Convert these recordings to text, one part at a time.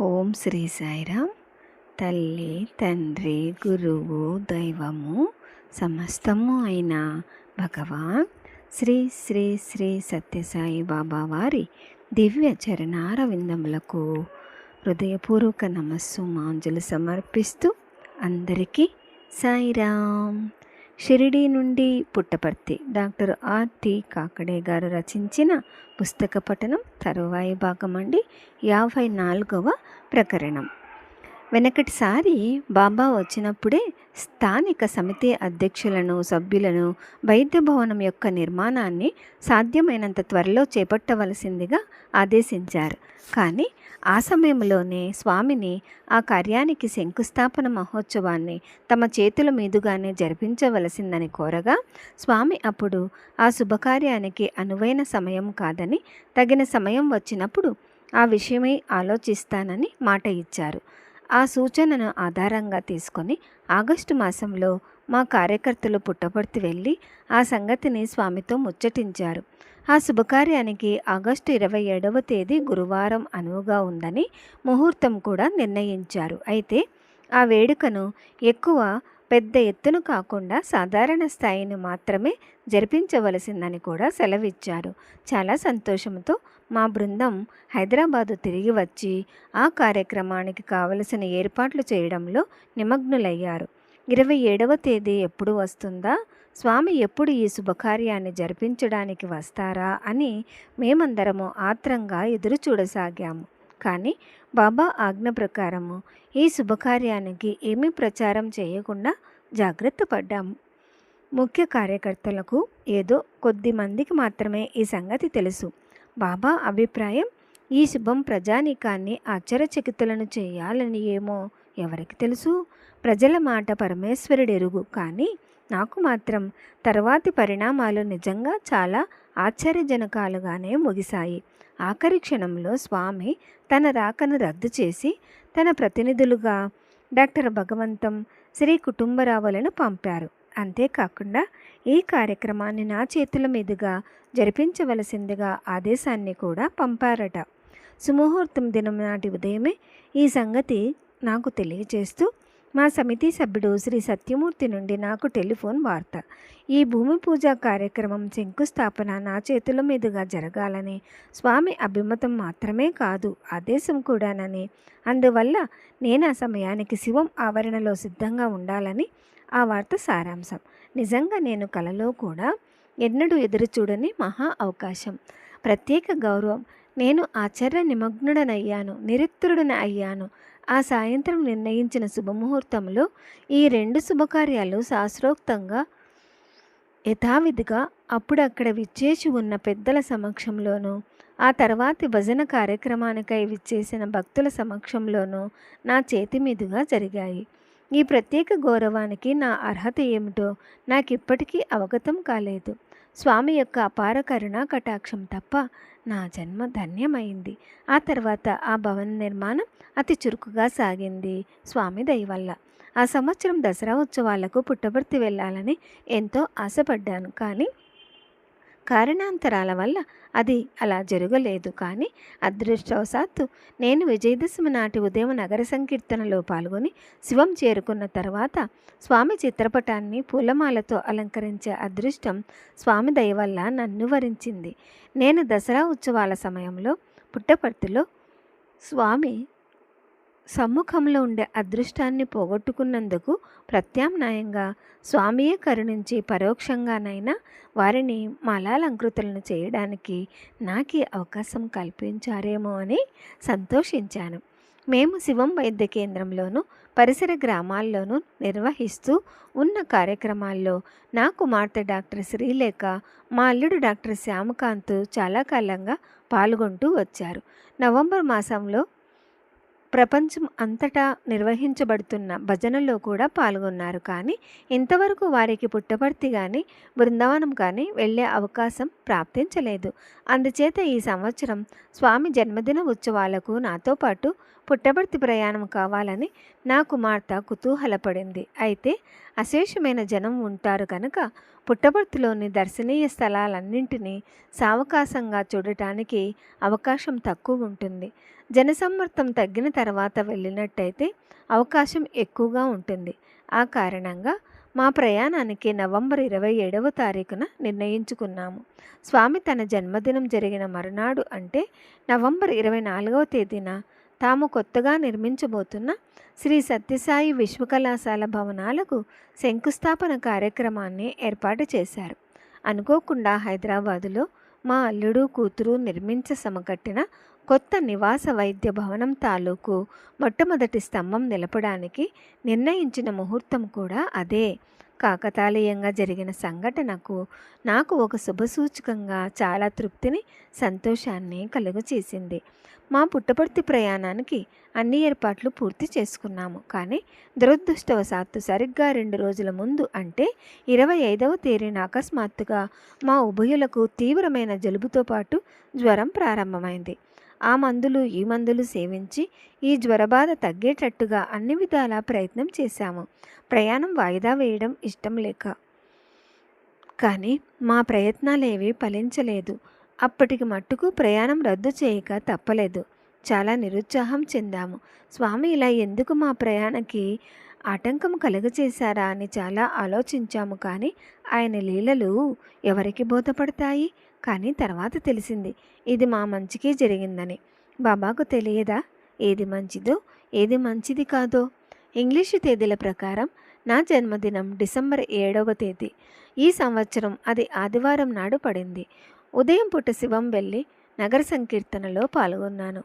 ఓం శ్రీ సాయిరామ్. తల్లి తండ్రి గురువు దైవము సమస్తము అయిన భగవాన్ శ్రీ శ్రీ శ్రీ సత్యసాయి బాబా వారి దివ్య చరణార విందములకు హృదయపూర్వక నమస్సు మాంజలు సమర్పిస్తూ అందరికీ సాయిరామ్. షిరిడి నుండి పుట్టపర్తి. డాక్టర్ ఆర్టి కాకడే గారు రచించిన పుస్తక పఠనం తరువాయి భాగం అండి యాభై నాలుగవ ప్రకరణం. వెనకటిసారి బాబా వచ్చినప్పుడే స్థానిక సమితి అధ్యక్షులను సభ్యులను వైద్య భవనం యొక్క నిర్మాణాన్ని సాధ్యమైనంత త్వరలో చేపట్టవలసిందిగా ఆదేశించారు. కానీ ఆ సమయంలోనే స్వామిని ఆ కార్యానికి శంకుస్థాపన మహోత్సవాన్ని తమ చేతుల మీదుగానే జరిపించవలసిందని కోరగా స్వామి అప్పుడు ఆ శుభకార్యానికి అనువైన సమయం కాదని తగిన సమయం వచ్చినప్పుడు ఆ విషయమై ఆలోచిస్తానని మాట ఇచ్చారు. ఆ సూచనను ఆధారంగా తీసుకొని ఆగస్టు మాసంలో మా కార్యకర్తలు పుట్టపర్తి వెళ్ళి ఆ సంగతిని స్వామితో ముచ్చటించారు. ఆ శుభకార్యానికి ఆగస్టు ఇరవై ఏడవ తేదీ గురువారం అనువుగా ఉందని ముహూర్తం కూడా నిర్ణయించారు. అయితే ఆ వేడుకను ఎక్కువ పెద్ద ఎత్తున కాకుండా సాధారణ స్థాయిని మాత్రమే జరిపించవలసిందని కూడా సెలవిచ్చారు. చాలా సంతోషంతో మా బృందం హైదరాబాదు తిరిగి వచ్చి ఆ కార్యక్రమానికి కావలసిన ఏర్పాట్లు చేయడంలో నిమగ్నులయ్యారు. ఇరవై ఏడవ తేదీ ఎప్పుడు వస్తుందా? స్వామి ఎప్పుడు ఈ శుభకార్యాన్ని జరిపించడానికి వస్తారా? అని మేమందరము ఆత్రంగా ఎదురు చూడసాగాము. కానీ బాబా ఆజ్ఞ ప్రకారము ఈ శుభకార్యానికి ఏమీ ప్రచారం చేయకుండా జాగ్రత్త పడ్డాము. ముఖ్య కార్యకర్తలకు ఏదో కొద్ది మందికి మాత్రమే ఈ సంగతి తెలుసు. బాబా అభిప్రాయం ఈ శుభం ప్రజానీకాన్ని ఆశ్చర్యచకితులను చేయాలని ఏమో ఎవరికి తెలుసు? ప్రజల మాట పరమేశ్వరుడు ఎరుగు కానీ నాకు మాత్రం తర్వాతి పరిణామాలు నిజంగా చాలా ఆశ్చర్యజనకాలుగానే ముగిశాయి. ఆఖరి క్షణంలో స్వామి తన రాకను రద్దు చేసి తన ప్రతినిధులుగా డాక్టర్ భగవంతం శ్రీ కుటుంబరావులను పంపారు. అంతేకాకుండా ఈ కార్యక్రమాన్ని నా చేతుల మీదుగా జరిపించవలసిందిగా ఆదేశాన్ని కూడా పంపారట. సుముహూర్తం దినం నాటి ఉదయమే ఈ సంగతి నాకు తెలియజేస్తూ మా సమితి సభ్యుడు శ్రీ సత్యమూర్తి నుండి నాకు టెలిఫోన్ వార్త. ఈ భూమి పూజ కార్యక్రమం శంకుస్థాపన నా చేతుల మీదుగా జరగాలని స్వామి అభిమతం మాత్రమే కాదు ఆదేశం కూడానని. అందువల్ల నేను ఆ సమయానికి శివం ఆవరణలో సిద్ధంగా ఉండాలని ఆ వార్త సారాంశం. నిజంగా నేను కలలో కూడా ఎన్నడూ ఎదురుచూడని మహా అవకాశం. ప్రత్యేక గౌరవం. నేను ఆచార్య నిమగ్నుడనయ్యాను నిరుత్తరుడన అయ్యాను ఆ సాయంత్రం నిర్ణయించిన శుభముహూర్తంలో ఈ రెండు శుభకార్యాలు శాస్త్రోక్తంగా యథావిధిగా అప్పుడక్కడ విచ్చేసి ఉన్న పెద్దల సమక్షంలోనూ ఆ తర్వాతి భజన కార్యక్రమానికై విచ్చేసిన భక్తుల సమక్షంలోనూ నా చేతి మీదుగా జరిగాయి. ఈ ప్రత్యేక గౌరవానికి నా అర్హత ఏమిటో నాకు ఇప్పటికీ అవగతం కాలేదు. స్వామి యొక్క అపార కరుణా కటాక్షం తప్ప నా జన్మ ధన్యమైంది. ఆ తర్వాత ఆ భవన నిర్మాణం అతి చురుకుగా సాగింది స్వామి దయవల్ల. ఆ సంవత్సరం దసరా ఉత్సవాలకు పుట్టబర్తి వెళ్ళాలని ఎంతో ఆశపడ్డాను. కానీ కారణాంతరాల వల్ల అది అలా జరగలేదు. కానీ అదృష్టవశాత్తు నేను విజయదశమి నాటి ఉదయం నగర సంకీర్తనలో పాల్గొని శివం చేరుకున్న తర్వాత స్వామి చిత్రపటాన్ని పూలమాలతో అలంకరించే అదృష్టం స్వామి దయ వల్ల నన్ను వరించింది. నేను దసరా ఉత్సవాల సమయంలో పుట్టపర్తిలో స్వామి సమ్ముఖంలో ఉండే అదృష్టాన్ని పోగొట్టుకున్నందుకు ప్రత్యామ్నాయంగా స్వామియే కరుణించి పరోక్షంగానైనా వారిని మలాలంకృతులను చేయడానికి నాకు అవకాశం కల్పించారేమో అని సంతోషించాను. మేము శివం వైద్య కేంద్రంలోనూ పరిసర గ్రామాల్లోనూ నిర్వహిస్తూ ఉన్న కార్యక్రమాల్లో నా కుమార్తె డాక్టర్ శ్రీలేఖ మా అల్లుడు డాక్టర్ శ్యామకాంత్ చాలా కాలంగా పాల్గొంటూ వచ్చారు. నవంబర్ మాసంలో ప్రపంచం అంతటా నిర్వహించబడుతున్న భజనల్లో కూడా పాల్గొన్నారు. కానీ ఇంతవరకు వారికి పుట్టపర్తి కానీ బృందావనం కానీ వెళ్ళే అవకాశం ప్రాప్తించలేదు. అందుచేత ఈ సంవత్సరం స్వామి జన్మదిన ఉత్సవాలకు నాతో పాటు పుట్టపర్తి ప్రయాణం కావాలని నా కుమార్తె కుతూహలపడింది. అయితే అశేషమైన జనం ఉంటారు కనుక పుట్టపర్తిలోని దర్శనీయ స్థలాలన్నింటినీ సావకాశంగా చూడటానికి అవకాశం తక్కువ ఉంటుంది. జనసమ్మర్థం తగ్గిన తర్వాత వెళ్ళినట్టయితే అవకాశం ఎక్కువగా ఉంటుంది. ఆ కారణంగా మా ప్రయాణానికి నవంబర్ ఇరవై ఏడవ తారీఖున నిర్ణయించుకున్నాము. స్వామి తన జన్మదినం జరిగిన మరునాడు అంటే నవంబర్ ఇరవై నాలుగవ తేదీన తాము కొత్తగా నిర్మించబోతున్న శ్రీ సత్యసాయి విశ్వకళాశాల భవనాలకు శంకుస్థాపన కార్యక్రమాన్ని ఏర్పాటు చేశారు. అనుకోకుండా హైదరాబాదులో మా అల్లుడు కూతురు నిర్మించ సమకట్టిన కొత్త నివాస వైద్య భవనం తాలూకు మొట్టమొదటి స్తంభం నిలపడానికి నిర్ణయించిన ముహూర్తం కూడా అదే. కాకతాళీయంగా జరిగిన సంఘటనకు నాకు ఒక శుభసూచకంగా చాలా తృప్తిని సంతోషాన్ని కలుగచేసింది మా పుట్టపర్తి ప్రయాణానికి అన్ని ఏర్పాట్లు పూర్తి చేసుకున్నాము. కానీ దురదృష్టవశాత్తు సరిగ్గా రెండు రోజుల ముందు అంటే ఇరవై ఐదవ తేదీన అకస్మాత్తుగా మా ఉభయులకు తీవ్రమైన జలుబుతో పాటు జ్వరం ప్రారంభమైంది. ఆ మందులు ఈ మందులు సేవించి ఈ జ్వరబాధ తగ్గేటట్టుగా అన్ని విధాలా ప్రయత్నం చేశాము. ప్రయాణం వాయిదా వేయడం ఇష్టం లేక. కానీ మా ప్రయత్నాలేవి ఫలించలేదు. అప్పటికి మట్టుకు ప్రయాణం రద్దు చేయక తప్పలేదు. చాలా నిరుత్సాహం చెందాము. స్వామి ఇలా ఎందుకు మా ప్రయాణకి ఆటంకం కలుగచేశారా అని చాలా ఆలోచించాము కానీ ఆయన లీలలు ఎవరికి బోధపడతాయి? కానీ తర్వాత తెలిసింది. ఇది మా మంచికి జరిగిందని. బాబాకు తెలియదా? ఏది మంచిదో ఏది మంచిది కాదో? ఇంగ్లీషు తేదీల ప్రకారం నా జన్మదినం డిసెంబర్ ఏడవ తేదీ. ఈ సంవత్సరం అది ఆదివారం నాడు పడింది. ఉదయం పూట శివం వెళ్ళి నగర సంకీర్తనలో పాల్గొన్నాను.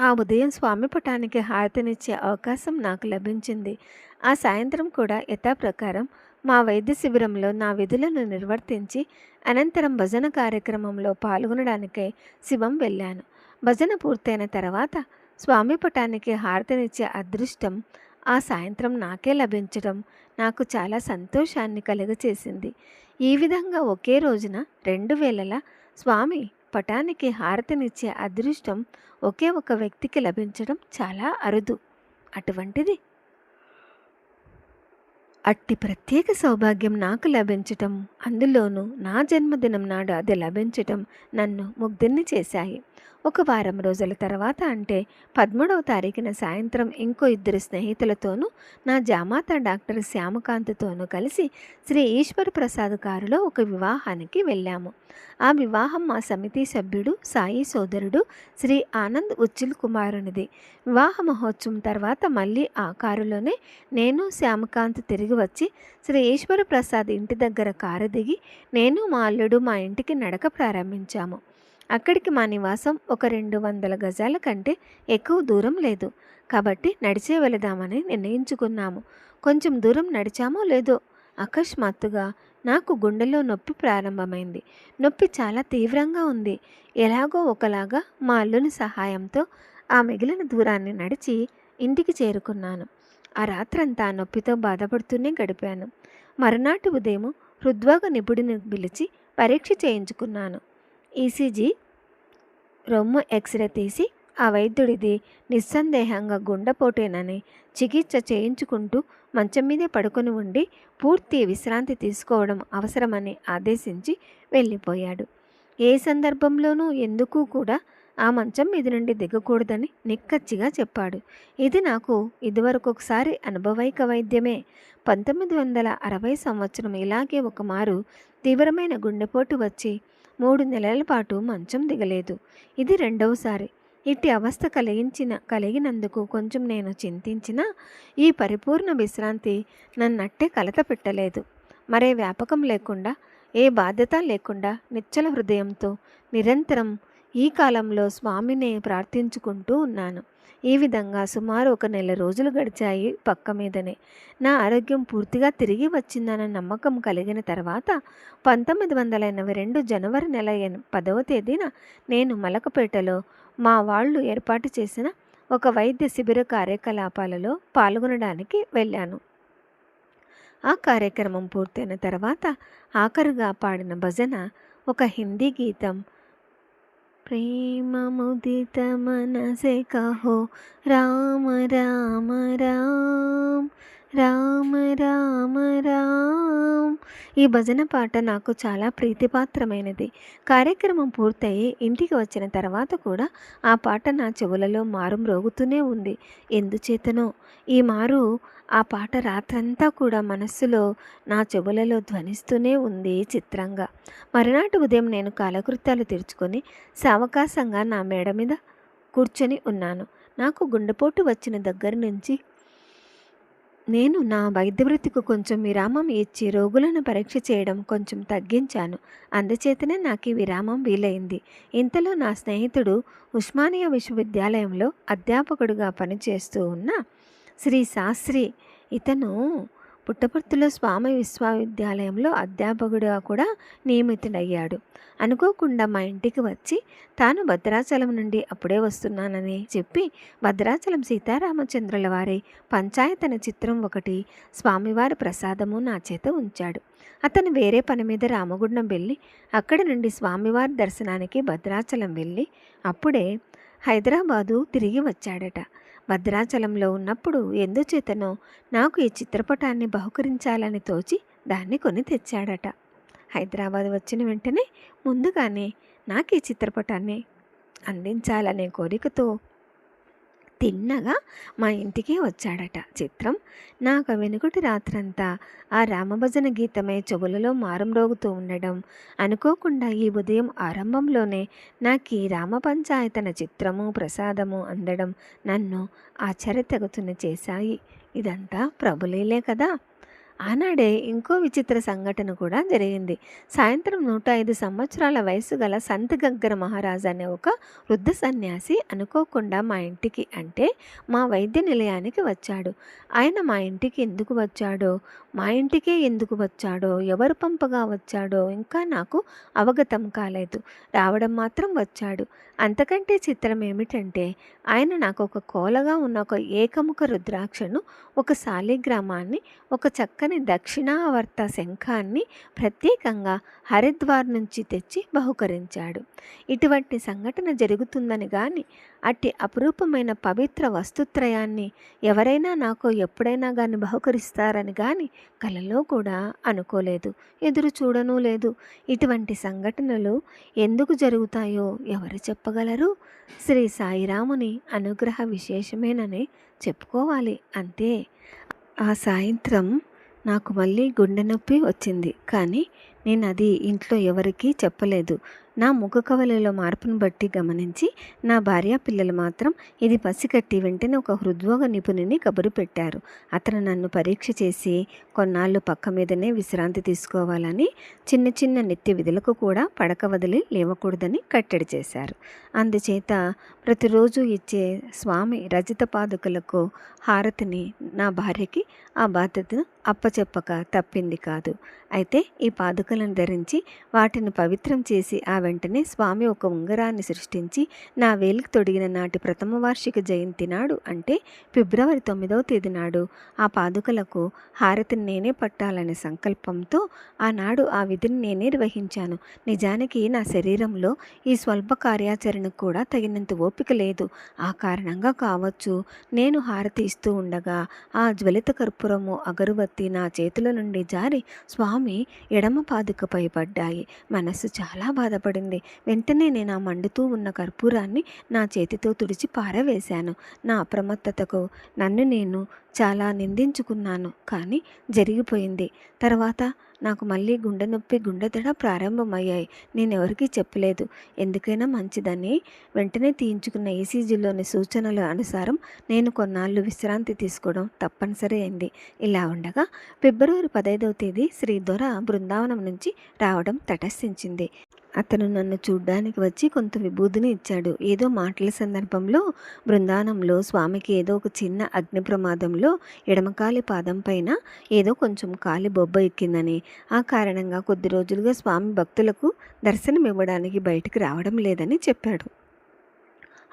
ఆ ఉదయం స్వామి పటానికి హారతినిచ్చే అవకాశం నాకు లభించింది. ఆ సాయంత్రం కూడా యథాప్రకారం మా వైద్య శిబిరంలో నా విధులను నిర్వర్తించి అనంతరం భజన కార్యక్రమంలో పాల్గొనడానికై శివం వెళ్ళాను. భజన పూర్తయిన తర్వాత స్వామి పటానికి హారతినిచ్చే అదృష్టం ఆ సాయంత్రం నాకే లభించడం నాకు చాలా సంతోషాన్ని కలుగచేసింది. ఈ విధంగా ఒకే రోజున రెండు వేలల స్వామి పటానికి హారతినిచ్చే అదృష్టం ఒకే ఒక వ్యక్తికి లభించడం చాలా అరుదు. అటువంటిది అట్టి ప్రత్యేక సౌభాగ్యం నాకు లభించటం అందులోనూ నా జన్మదినం నాడు అది లభించటం నన్ను ముగ్ధుని చేశాయి. ఒక వారం రోజుల తర్వాత అంటే పదమూడవ తారీఖున సాయంత్రం ఇంకో ఇద్దరు స్నేహితులతోనూ నా జామాత డాక్టర్ శ్యామకాంత్తోనూ కలిసి శ్రీ ఈశ్వర ప్రసాద్ కారులో ఒక వివాహానికి వెళ్ళాము. ఆ వివాహం మా సమితి సభ్యుడు సాయి సోదరుడు శ్రీ ఆనంద్ ఉచ్చిల్ కుమారునిది. వివాహ మహోత్సవం తర్వాత మళ్ళీ ఆ కారులోనే నేను శ్యామకాంత్ తిరిగి వచ్చి శ్రీ ఈశ్వర ప్రసాద్ ఇంటి దగ్గర కారు దిగి నేను మా అల్లుడు మా ఇంటికి నడక ప్రారంభించాము. అక్కడికి మా నివాసం ఒక రెండు వందల గజాల కంటే ఎక్కువ దూరం లేదు. కాబట్టి నడిచే వెళదామని నిర్ణయించుకున్నాము. కొంచెం దూరం నడిచామో లేదో అకస్మాత్తుగా నాకు గుండెలో నొప్పి ప్రారంభమైంది. నొప్పి చాలా తీవ్రంగా ఉంది. ఎలాగో ఒకలాగా మా అల్లుని సహాయంతో ఆ మిగిలిన దూరాన్ని నడిచి ఇంటికి చేరుకున్నాను. ఆ రాత్రంతా నొప్పితో బాధపడుతూనే గడిపాను. మరునాటి ఉదయం హృద్వాగ నిపుణుని పిలిచి పరీక్ష చేయించుకున్నాను. ఈసీజీ రొమ్ము ఎక్స్రే తీసి ఆ వైద్యుడిది నిస్సందేహంగా గుండెపోటేనని చికిత్స చేయించుకుంటూ మంచం మీదే పడుకొని ఉండి పూర్తి విశ్రాంతి తీసుకోవడం అవసరమని ఆదేశించి వెళ్ళిపోయాడు. ఏ సందర్భంలోనూ ఎందుకు కూడా ఆ మంచం మీద నుండి దిగకూడదని నిక్కచ్చిగా చెప్పాడు. ఇది నాకు ఇదివరకు ఒకసారి అనుభవైక వైద్యమే. పంతొమ్మిది వందల అరవై సంవత్సరం ఇలాగే ఒకమారు తీవ్రమైన గుండెపోటు వచ్చి మూడు నెలల పాటు మంచం దిగలేదు. ఇది రెండవసారి. ఇట్టి అవస్థ కలిగించిన కలిగినందుకు కొంచెం నేను చింతించిన ఈ పరిపూర్ణ విశ్రాంతి నన్నట్టే కలత పెట్టలేదు. మరే వ్యాపకం లేకుండా ఏ బాధ్యత లేకుండా నిచ్చల హృదయంతో నిరంతరం ఈ కాలంలో స్వామిని ప్రార్థించుకుంటూ ఉన్నాను. ఈ విధంగా సుమారు ఒక నెల రోజులు గడిచాయి పక్క మీదనే. నా ఆరోగ్యం పూర్తిగా తిరిగి వచ్చిందన్న నమ్మకం కలిగిన తర్వాత పంతొమ్మిది వందల ఎనభై రెండు జనవరి నెల పదవ తేదీన నేను మలకపేటలో మా వాళ్ళు ఏర్పాటు చేసిన ఒక వైద్య శిబిర కార్యకలాపాలలో పాల్గొనడానికి వెళ్ళాను. ఆ కార్యక్రమం పూర్తయిన తర్వాత ఆఖరుగా పాడిన భజన ఒక హిందీ గీతం ప్రేమ ముదిత మనసే కహో రామ రామ రామ్ రామ రామ రామ్. ఈ భజన పాట నాకు చాలా ప్రీతిపాత్రమైనది. కార్యక్రమం పూర్తయి ఇంటికి వచ్చిన తర్వాత కూడా ఆ పాట నా చెవులలో మారు మ్రోగుతూనే ఉంది. ఎందుచేతనో? ఈ మారు ఆ పాట రాత్రంతా కూడా మనస్సులో నా చెవులలో ధ్వనిస్తూనే ఉంది చిత్రంగా. మరునాటి ఉదయం నేను కాలకృత్యాలు తెరుచుకొని సావకాశంగా నా మేడ మీద కూర్చొని ఉన్నాను. నాకు గుండెపోటు వచ్చిన దగ్గర నుంచి నేను నా వైద్య వృత్తికి కొంచెం విరామం ఇచ్చి రోగులను పరీక్ష చేయడం కొంచెం తగ్గించాను. అందుచేతనే నాకు ఈ విరామం వీలైంది. ఇంతలో నా స్నేహితుడు ఉస్మానియా విశ్వవిద్యాలయంలో అధ్యాపకుడిగా పనిచేస్తూ ఉన్న శ్రీ శాస్త్రి ఇతను పుట్టపర్తిలో స్వామి విశ్వవిద్యాలయంలో అధ్యాపకుడిగా కూడా నియమితుడయ్యాడు. అనుకోకుండా మా ఇంటికి వచ్చి తాను భద్రాచలం నుండి అప్పుడే వస్తున్నానని చెప్పి భద్రాచలం సీతారామచంద్రుల వారి పంచాయతన చిత్రం ఒకటి స్వామివారి ప్రసాదము నా చేత ఉంచాడు. అతను వేరే పని మీద రామగుండం వెళ్ళి అక్కడి నుండి స్వామివారి దర్శనానికి భద్రాచలం వెళ్ళి అప్పుడే హైదరాబాదు తిరిగి వచ్చాడట. భద్రాచలంలో ఉన్నప్పుడు ఎందుచేతనో నాకు ఈ చిత్రపటాన్ని బహుకరించాలని తోచి దాన్ని కొని తెచ్చాడట. హైదరాబాద్ వచ్చిన వెంటనే ముందుగానే నాకు ఈ చిత్రపటాన్ని అందించాలనే కోరికతో తిన్నగా మా ఇంటికి వచ్చాడట చిత్రం. నాకు వెనుకటి రాత్రంతా ఆ రామభజన గీతమే చెవులలో మారంరోగుతూ ఉండడం అనుకోకుండా ఈ ఉదయం ఆరంభంలోనే నాకు ఈ రామ పంచాయతన చిత్రము ప్రసాదము అందడం నన్ను ఆశ్చర్యతగుతున్న చేశాయి. ఇదంతా ప్రభులేలే కదా! ఆనాడే ఇంకో విచిత్ర సంఘటన కూడా జరిగింది. సాయంత్రం నూట ఐదు సంవత్సరాల వయసు గల సంత్ గగ్గర మహారాజ్ అనే ఒక వృద్ధ సన్యాసి అనుకోకుండా మా ఇంటికి అంటే మా వైద్య నిలయానికి వచ్చాడు. ఆయన మా ఇంటికి ఎందుకు వచ్చాడో మా ఇంటికే ఎందుకు వచ్చాడో ఎవరు పంపగా వచ్చాడో ఇంకా నాకు అవగతం కాలేదు. రావడం మాత్రం వచ్చాడు. అంతకంటే చిత్రం ఏమిటంటే ఆయన నాకు ఒక కోలగా ఉన్న ఒక ఏకముఖ రుద్రాక్షను ఒక శాలిగ్రామాన్ని ఒక చక్క చక్కని దక్షిణావర్త శంఖాన్ని ప్రత్యేకంగా హరిద్వార్ నుంచి తెచ్చి బహుకరించాడు. ఇటువంటి సంఘటన జరుగుతుందని కానీ అట్టి అపురూపమైన పవిత్ర వస్తుత్రయాన్ని ఎవరైనా నాకు ఎప్పుడైనా గాని బహుకరిస్తారని కానీ కలలో కూడా అనుకోలేదు ఎదురు చూడనూ లేదు. ఇటువంటి సంఘటనలు ఎందుకు జరుగుతాయో ఎవరు చెప్పగలరు? శ్రీ సాయిరాముని అనుగ్రహ విశేషమేనని చెప్పుకోవాలి అంతే. ఆ సాయంత్రం నాకు మళ్ళీ గుండె నొప్పి వచ్చింది. కానీ నేను అది ఇంట్లో ఎవరికీ చెప్పలేదు. నా ముఖ కవలిలో మార్పును బట్టి గమనించి నా భార్య పిల్లలు మాత్రం ఇది పసికట్టి వెంటనే ఒక హృద్రోగ నిపుణుని కబురు పెట్టారు. అతను నన్ను పరీక్ష చేసి కొన్నాళ్ళు పక్క మీదనే విశ్రాంతి తీసుకోవాలని చిన్న చిన్న నిత్య విధులకు కూడా పడక వదిలి లేవకూడదని కట్టడి చేశారు. అందుచేత ప్రతిరోజు ఇచ్చే స్వామి రజిత పాదుకలకు హారతిని నా భార్యకి ఆ బాధ్యతను అప్పచెప్పక తప్పింది కాదు. అయితే ఈ పాదుకలను ధరించి వాటిని పవిత్రం చేసి ఆ వెంటనే స్వామి ఒక ఉంగరాన్ని సృష్టించి నా వేలికి తొడిగిన నాటి ప్రథమ వార్షిక జయంతి నాడు అంటే ఫిబ్రవరి తొమ్మిదవ తేదీ నాడు ఆ పాదుకలకు హారతిని నేనే పట్టాలనే సంకల్పంతో ఆనాడు ఆ విధిని నేనే నిర్వహించాను. నిజానికి నా శరీరంలో ఈ స్వల్ప కార్యాచరణకు కూడా తగినంత ఓపిక లేదు. ఆ కారణంగా కావచ్చు నేను హారతి ఇస్తూ ఉండగా ఆ జ్వలిత కర్పూరము కత్తి నా చేతుల నుండి జారి స్వామి ఎడమ పాదుకపై పడ్డాయి. మనస్సు చాలా బాధపడింది. వెంటనే నేను ఆ మండుతూ ఉన్న కర్పూరాన్ని నా చేతితో తుడిచి పారవేశాను. నా అప్రమత్తతకు నన్ను నేను చాలా నిందించుకున్నాను. కానీ జరిగిపోయింది. తర్వాత నాకు మళ్ళీ గుండె నొప్పి గుండె దడ ప్రారంభమయ్యాయి. నేను ఎవరికీ చెప్పలేదు. ఎందుకైనా మంచిదని. వెంటనే తీయించుకున్న ఈసీజీలోని సూచనల అనుసారం నేను కొన్నాళ్ళు విశ్రాంతి తీసుకోవడం తప్పనిసరి అయింది. ఇలా ఉండగా ఫిబ్రవరి పదైదవ తేదీ శ్రీ దొర బృందావనం నుంచి రావడం తటస్థించింది. అతను నన్ను చూడ్డానికి వచ్చి కొంత విభూతిని ఇచ్చాడు. ఏదో మాటల సందర్భంలో బృందానంలో స్వామికి ఏదో ఒక చిన్న అగ్ని ప్రమాదంలో ఎడమకాలి పాదం పైన ఏదో కొంచెం కాలి బొబ్బ ఎక్కిందని. ఆ కారణంగా కొద్ది రోజులుగా స్వామి భక్తులకు దర్శనం ఇవ్వడానికి బయటికి రావడం లేదని చెప్పాడు.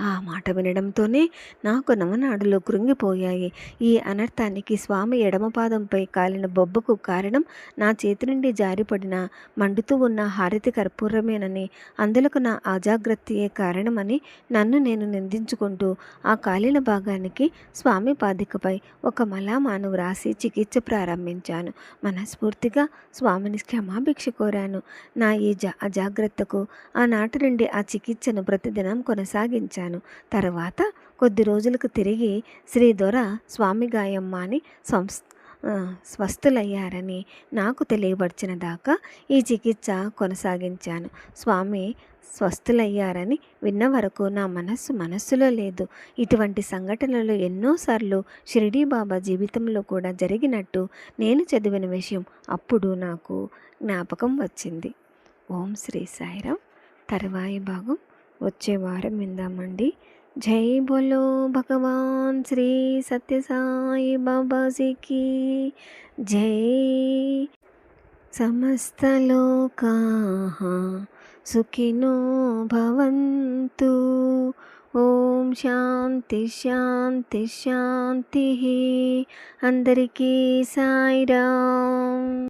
ఆ మాట వినడంతోనే నాకు నవనాడులు కృంగిపోయాయి. ఈ అనర్థానికి స్వామి ఎడమపాదంపై కాలిన బొబ్బకు కారణం నా చేతి నుండి జారిపడిన మండుతూ ఉన్న హారతి కర్పూరమేనని అందులకు నా అజాగ్రత్తయే కారణమని నన్ను నేను నిందించుకుంటూ ఆ కాలిన భాగానికి స్వామి పాదికపై ఒక మలామాను వ్రాసి చికిత్స ప్రారంభించాను. మనస్ఫూర్తిగా స్వామిని క్షమాభిక్ష కోరాను. నా ఈ జా అజాగ్రత్తకు ఆనాటి నుండి ఆ చికిత్సను ప్రతిదినం కొనసాగించాను. తర్వాత కొద్ది రోజులకు తిరిగి శ్రీ దొర స్వామి గాయమ్మ అని సంస్ స్వస్థులయ్యారని నాకు తెలియబడిచిన దాకా ఈ చికిత్స కొనసాగించాను. స్వామి స్వస్థులయ్యారని విన్న వరకు నా మనస్సు మనస్సులో లేదు. ఇటువంటి సంఘటనలు ఎన్నోసార్లు షిరిడీ బాబా జీవితంలో కూడా జరిగినట్టు నేను చదివిన విషయం అప్పుడు నాకు జ్ఞాపకం వచ్చింది. ఓం శ్రీ సాయిరామ్ తరువాయి భాగం. వచ్చే వారం విందామండి. జై బోలో భగవాన్ శ్రీ సత్యసాయి బాబాజీకి. జై సమస్తలోకాः సుఖినో భవంతు. ఓం శాంతి శాంతి శాంతి. అందరికీ సాయిరామ్.